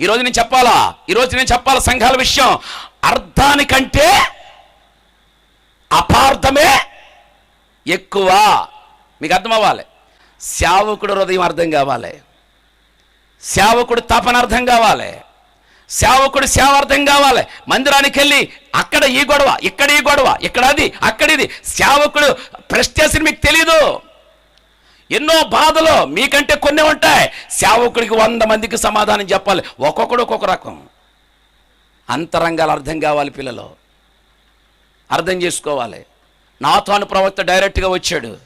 ఈరోజు నేను చెప్పాలా? ఈరోజు నేను చెప్పాలా సంఘాల విషయం? అర్థానికంటే అపార్థమే ఎక్కువ. మీకు అర్థం అవ్వాలి సేవకుడు హృదయం అర్థం కావాలి. సేవకుడు తపన అర్థం కావాలి. సేవకుడు సేవ అర్థం కావాలి. మందిరానికి వెళ్ళి అక్కడ ఈ గొడవ ఇక్కడ ఈ గొడవ ఇక్కడ అది అక్కడ ఇది. సేవకుడు ప్రెస్టేషన్ మీకు తెలీదు. ఎన్నో బాధలు మీకంటే కొన్ని ఉంటాయి. సేవకుడికి వంద మందికి సమాధానం చెప్పాలి. ఒక్కొక్కడు ఒక్కొక్క రకం. అంతరంగాలు అర్థం కావాలి పిల్లలు. అర్థం చేసుకోవాలి. నాతో ప్రవక్త డైరెక్ట్గా వచ్చాడు.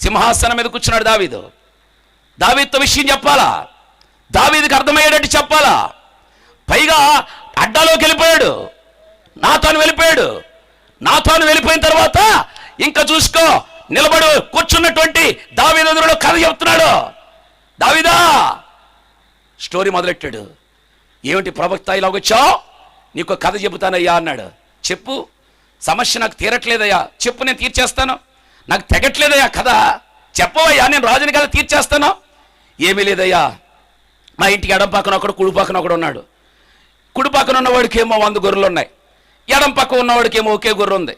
సింహాసనం మీద కూర్చున్నాడు దావీదు. దావీతో విషయం చెప్పాలా? దావీదికి అర్థమయ్యేటట్టు చెప్పాలా? పైగా అడ్డాలోకి వెళ్ళిపోయాడు. నాతోను వెళ్ళిపోయాడు. నాతోను వెళ్ళిపోయిన తర్వాత ఇంకా చూసుకో నిలబడు కూర్చున్నటువంటి దావీదు కథ చెప్తున్నాడు. దావిదా స్టోరీ మొదలెట్టాడు. ఏమిటి ప్రవక్త ఇలాగొచ్చావు నీకు కథ చెబుతానయ్యా అన్నాడు. చెప్పు సమస్య నాకు తీరట్లేదయ్యా. చెప్పు నేను తీర్చేస్తాను. నాకు తెగట్లేదయ్యా కథ. చెప్పవయ్యా నేను రాజుని కథ తీర్చేస్తాను. ఏమీ లేదయ్యా. మా ఇంటికి ఎడం పక్కన ఒకడు కుడి పక్కన ఒకడు ఉన్నాడు. కుడి పక్కన ఉన్నవాడికి ఏమో వంద గొర్రెలు ఉన్నాయి ఎడం పక్క ఉన్నవాడికి ఏమో ఒకే గొర్రె ఉంది.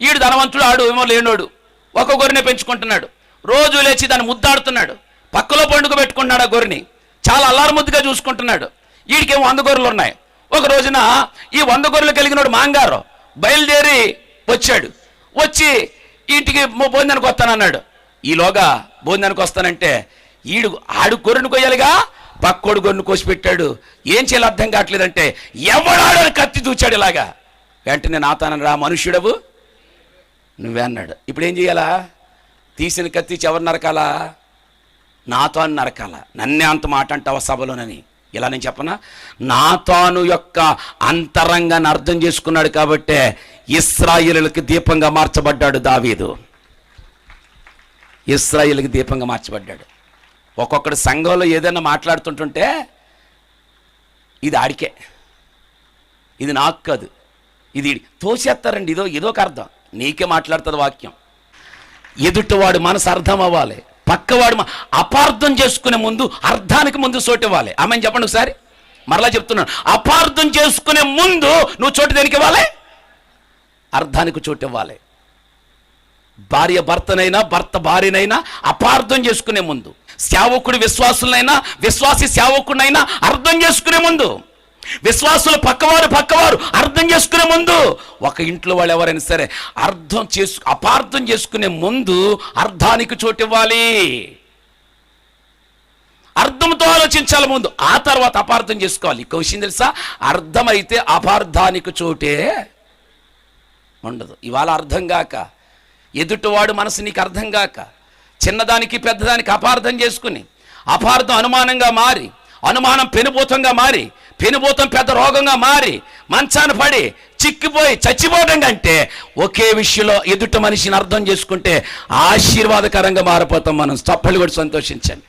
ఈడు ధనవంతుడు ఆడు ఏమో లేనోడు. ఒక గొర్రెని పెంచుకుంటున్నాడు. రోజు లేచి దాన్ని ముద్దాడుతున్నాడు. పక్కలో పండుగ పెట్టుకుంటున్నాడు ఆ గొర్రెని. చాలా అల్లారముద్దుగా చూసుకుంటున్నాడు. వీడికేమో వంద గొర్రెలు ఉన్నాయి. ఒక రోజున ఈ వంద గొర్రెలు కలిగినోడు మాంగారు బయలుదేరి వచ్చాడు. వచ్చి ఇంటికి భోజనానికి వస్తానన్నాడు. ఈలోగా భోజనానికి వస్తానంటే ఈడు ఆడు గొర్రెను కొయ్యాలిగా పక్కోడు గొర్రెను కోసి పెట్టాడు ఏం చేయాలి అర్థం కావట్లేదంటే ఎవడాడని కత్తి చూచాడు ఇలాగా. వెంటనే నాతానని రా మనుష్యుడవు. నువ్వే అన్నాడు. ఇప్పుడు ఏం చేయాలా? తీసిన కత్తి ఎవరు నరకాలా? నాతో అని నరకాల? నన్నే అంత మాట అంటావా సభలోనని? ఇలా నేను చెప్పనా? నాతాను యొక్క అంతరంగాన్ని అర్థం చేసుకున్నాడు కాబట్టే ఇస్రాయిలుకి దీపంగా మార్చబడ్డాడు దావీదు. ఇస్రాయిల్కి దీపంగా మార్చబడ్డాడు. ఒక్కొక్కడు సంఘంలో ఏదైనా మాట్లాడుతుంటుంటే ఇది ఆడికే. ఇది నాకు కాదు. ఇది తోసేస్తారండి. ఇదో ఇదొక ఒక అర్థం. నీకే మాట్లాడుతుంది వాక్యం. ఎదుటివాడు మనసు అర్థం అవ్వాలి. పక్కవాడు అపార్థం చేసుకునే ముందు అర్థానికి ముందు చోటు ఇవ్వాలి. ఆమె చెప్పండి ఒకసారి. మరలా చెప్తున్నాను. అపార్థం చేసుకునే ముందు నువ్వు చోటు దేనికి ఇవ్వాలి? అర్థానికి చోటు ఇవ్వాలి. భార్య భర్తనైనా భర్త భార్యనైనా అపార్థం చేసుకునే ముందు సేవకుడు విశ్వాసులైనా విశ్వాసి సేవకుడినైనా అర్థం చేసుకునే ముందు విశ్వాసులు పక్కవారు పక్కవారు అర్థం చేసుకునే ముందు ఒక ఇంట్లో వాళ్ళు ఎవరైనా సరే అర్థం చేసు అపార్థం చేసుకునే ముందు అర్థానికి చోటు ఇవ్వాలి. అర్థంతో ఆలోచించాలి ముందు ఆ తర్వాత అపార్థం చేసుకోవాలి. ఇంకో విషయం తెలుసా? అర్థమైతే అపార్థానికి చోటే ఉండదు. ఇవాళ అర్థం కాక ఎదుటివాడు మనసు నీకు అర్థం కాక చిన్నదానికి పెద్దదానికి అపార్థం చేసుకుని అపార్థం అనుమానంగా మారి అనుమానం పెనుభూతంగా మారి పెనుభూతం పెద్ద రోగంగా మారి మంచాన పడి చిక్కిపోయి చచ్చిపోవడం కంటే ఒకే విషయంలో ఎదుటి మనిషిని అర్థం చేసుకుంటే ఆశీర్వాదకరంగా మారిపోతాం మనం. తప్పలు కూడా సంతోషించండి.